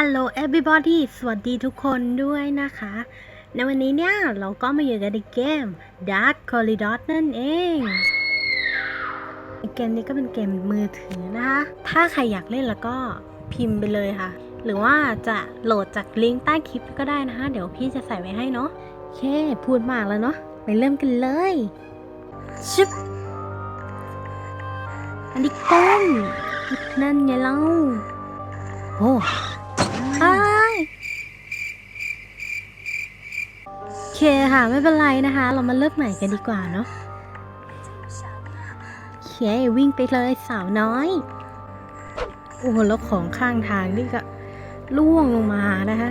Hello everybody สวัสดีทุกคนด้วยนะคะ ในวันนี้เนี่ย เราก็มาอยู่กันในเกม Dark Corridor นั่นเอง เกมนี้ก็เป็นเกมมือถือนะคะ ถ้าใครอยากเล่นแล้วก็พิมพ์ไปเลยค่ะ หรือว่าจะโหลดจากลิงก์ใต้คลิปก็ได้นะคะ เดี๋ยวพี่จะใส่ไว้ให้เนาะโอเค พูดมากแล้วเนาะ ไปเริ่มกันเลยชึบอันนี้ต้นนั่นไงเล่าโอ้ ใช่โอเคค่ะ ไม่เป็นไรนะคะ เรามาเริ่มใหม่กันดีกว่าเนาะเควิ่งไปเลยสาวน้อย โอ้โหแล้วของข้างทางนี่ก็ล่วงลงมานะคะ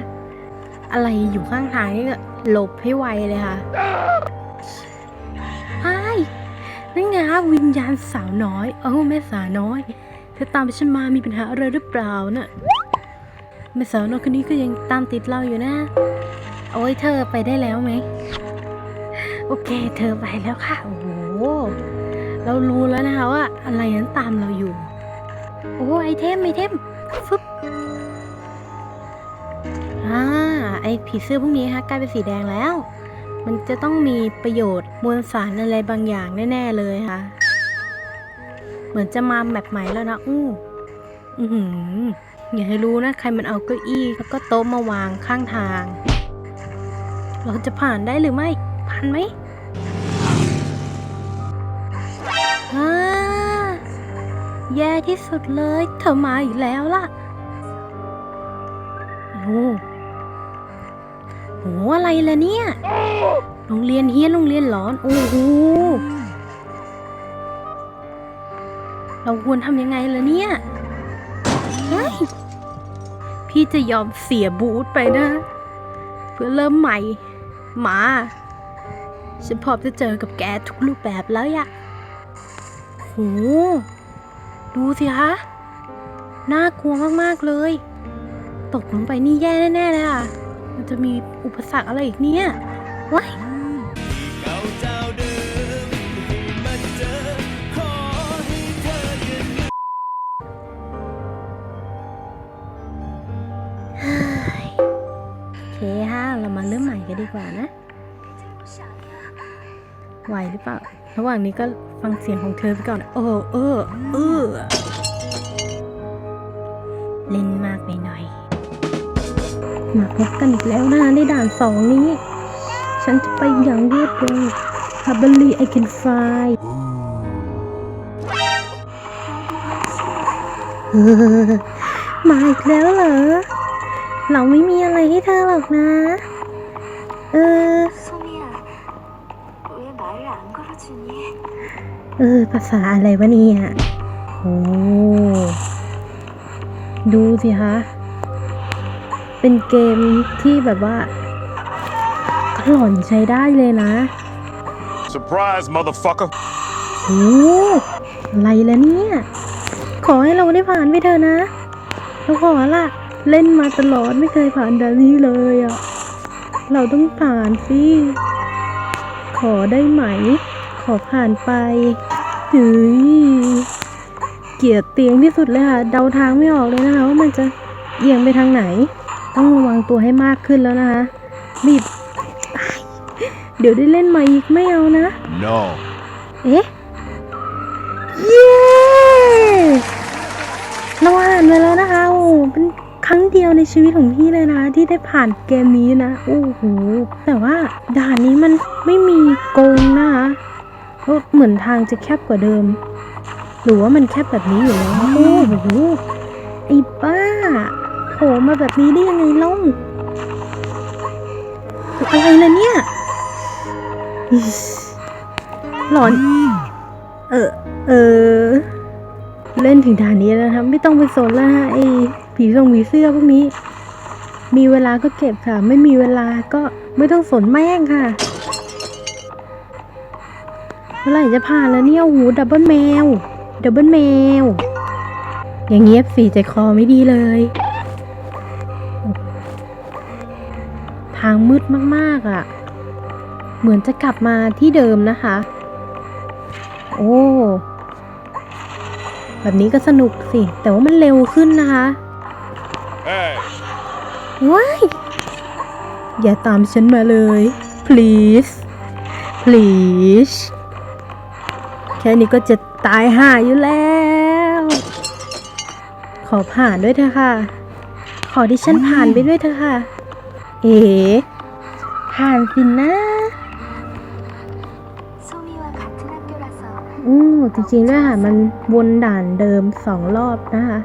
อะไรอยู่ข้างทางนี่ก็หลบให้ไวเลยค่ะไอ้นั่นไงคะวิญญาณสาวน้อย เอ้าแม่สาวน้อย เธอตามไปฉันมามีปัญหาอะไรหรือเปล่าน่ะแม่สาวน้อยคนนี้ก็ยังตามติดเราอยู่นะ โอ้ยเธอไปได้แล้วไหม โอเค เธอไปแล้วค่ะ โอ้โห เรารู้แล้วนะคะว่า อะไรนั้นตามเราอยู่ โอ้ไอเทมไอเทมฟึบอ่าไอผีเสื้อพวกนี้ฮะกลายเป็นสีแดงแล้ว มันจะต้องมีประโยชน์มวลสารอะไรบางอย่างแน่ ๆ เลยค่ะ เหมือนจะมาแบบใหม่แล้วนะอู้อือหืออย่าให้รู้นะ ใครมันเอาเก้าอี้แล้วก็โต๊ะมาวางข้างทาง เราจะผ่านได้หรือไม่ ผ่านไหมอ่าแย่ที่สุดเลย เธอมาอีกแล้วล่ะ โอ้โหอะไรล่ะเนี่ย โรงเรียนเฮียนโรงเรียนหลอน โอ้โห เราควรทำยังไงล่ะเนี่ยพี่จะยอมเสียบูธไปนะ เพื่อเริ่มใหม่ มา ฉันพร้อมจะเจอกับแกทุกรูปแบบแล้วยะโห ดูสิคะ น่ากลัวมาก ๆ เลย ตกลงไปนี่แย่แน่ ๆ เลยอะ มันจะมีอุปสรรคอะไรอีกเนี่ยว้าย มาเริ่มใหม่กันดีกว่านะ ไหวหรือเปล่า ระหว่างนี้ก็ฟังเสียงของเธอไปก่อนเออเออเออเล่นมากไปหน่อย มาพบกันอีกแล้วนะในด่านสองนี้ ฉันจะไปอย่างรวดเร็ว h a b b l y I can fly เออมาอีกแล้วเหรอ เราไม่มีอะไรให้เธอหรอกนะ เออ 소미야, 왜 말을 안 걸어주니? เออ ภาษาอะไรวะเนี่ยโอ้ดูสิคะ เป็นเกมที่แบบว่าก็หล่อนใช้ได้เลยนะ Surprise, motherfucker. โอ้อะไรแล้วเนี่ย ขอให้เราได้ผ่านไปเถอะนะเราขอละ เล่นมาตลอดไม่เคยผ่านด่านนี้เลยอะ่ะ เราต้องผ่านสิ ขอได้ไหม ขอผ่านไปเฮ้ยเกลียดเตียงที่สุดเลยค่ะ เดาทางไม่ออกเลยนะคะว่ามันจะเอียงไปทางไหน ต้องระวังตัวให้มากขึ้นแล้วนะคะรีบเดี๋ยวได้เล่นใหม่อีกไม่เอานะ No. เอ๊ะ เย้เราอ่านมาแล้วนะคะ โอ้โหเป็น ครั้งเดียวในชีวิตของพี่เลยนะ ที่ได้ผ่านเกมนี้นะโอ้โหแต่ว่าด่านนี้มันไม่มีโกงนะคะก็เหมือนทางจะแคบกว่าเดิม หรือว่ามันแคบแบบนี้อยู่แล้วโอ้โหไอ้บ้าโผล่มาแบบนี้ได้ยังไงล่าอะไรล่ะเนี่ยหลอน เออ เออ เล่นถึงด่านนี้แล้วครับไม่ต้องไปสนแล้วฮะไอ้ผีทรงผีเสื้อพวกนี้ มีเวลาก็เก็บค่ะ ไม่มีเวลาก็ไม่ต้องสนแม่งค่ะเมื่อไหร่จะผ่านแล้วเนี่ยโอ้โหดับเบิลแมวดับเบิลแมวอย่างเงียบสีใจคอไม่ดีเลย ทางมืดมากๆอะ เหมือนจะกลับมาที่เดิมนะคะ โอ้ แบบนี้ก็สนุกสิ แต่ว่ามันเร็วขึ้นนะคะ Hey. ว้าย อย่าตามฉันมาเลย please please แค่นี้ก็จะตายห่าอยู่แล้ว ขอผ่านด้วยเถอะค่ะ ขอที่ฉันผ่านไปด้วยเถอะค่ะ เอ๋ผ่านสินะ อืมจริงๆด้วยค่ะ มันวนด่านเดิมสองรอบนะคะ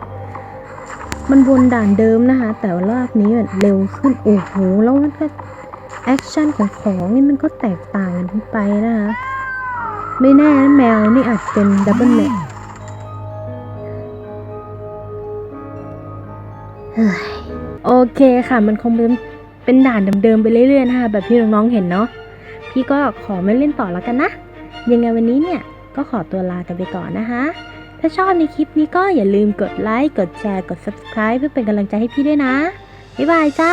มันวนด่านเดิมนะคะ แต่ว่ารอบนี้มันเร็วขึ้น โอ้โห แล้วมันก็แอคชั่นของของนี่มันก็แตกต่างกันไปนะคะ ไม่แน่นะแมวนี่อาจเป็นดับเบิลเน็ตโอเคค่ะ มันคงเป็นเป็นด่านเดิมๆไปเรื่อยๆนะคะแบบที่น้องๆเห็นเนาะพี่ก็ขอไม่เล่นต่อแล้วกันนะ ยังไงวันนี้เนี่ย ก็ขอตัวลากันไปก่อนนะคะ ถ้าชอบในคลิปนี้ก็อย่าลืมกดไลค์ กดแชร์ กด subscribe เพื่อเป็นกำลังใจให้พี่ด้วยนะ บ๊ายบายจ้า